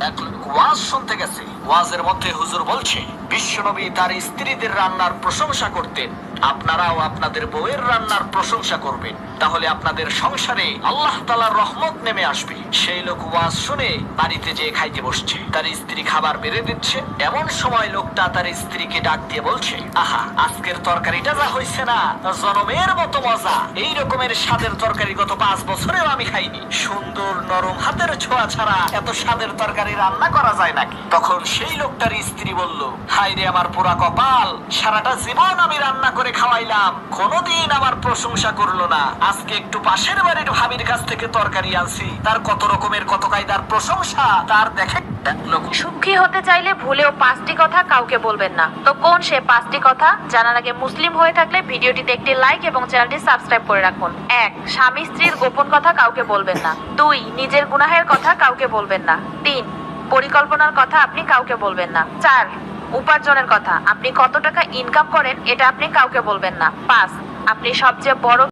এক ওয়াজ শুনতে গেছে। ওয়াজের মধ্যে হুজুর বলছে বিশ্বনবী তার স্ত্রীদের রান্নার প্রশংসা করতেন। আপনারাও আপনাদের বউয়ের রান্নার প্রশংসা করবেন। তাহলে আপনাদের সংসারে আল্লাহ তালার রহমত নেমে আসবে। সেই লোক ওয়াজ শুনে বাড়িতে যেয়ে খাইতে বসছে। তার স্ত্রী খাবার বেড়ে দিচ্ছে। এমন সময় লোকটা তার স্ত্রীকে ডাক দিয়ে বলছে, আহা, আজকের তরকারিটা যা হয়েছে না জনমের মতো মজা। এই রকমের স্বাদের তরকারি গত পাঁচ বছরেও আমি খাইনি। সুন্দর নরম হাতের ছোঁয়া ছাড়া এত স্বাদের তরকারি রান্না করা যায় নাকি? তখন সেই লোকটার স্ত্রী বলল হাই রে আমার পুরা কপাল, সারাটা জীবন আমি রান্না করে খাওয়াইলাম। কোনোদিন আমার প্রশংসা করল না। আজকে একটু পাশের বাড়ির ভাবির কাছ থেকে তরকারি আনছি। তার কত রকমের, কত কায়দার প্রশংসা, তার দেখে সুখী হতে চাইলে ভুলেও পাঁচটি কথা কাউকে বলবেন না। তো কোন সে পাঁচটি কথা? জানার আগে মুসলিম হয়ে থাকলে ভিডিওটিতে একটি লাইক এবং চ্যানেলটি সাবস্ক্রাইব করে রাখুন। এক, স্বামী স্ত্রীর গোপন কথা কাউকে বলবেন না। দুই, নিজের গুনাহের কথা কাউকে বলবেন না। তিন, পরিকল্পনার কথা আপনি কাউকে বলবেন না। চার উপার্জনের কথা। আপনি কত টাকা ইনকাম করেন, এটা আপনি কাউকে বলবেন না। পাঁচ, আপনি সবচেয়ে বড়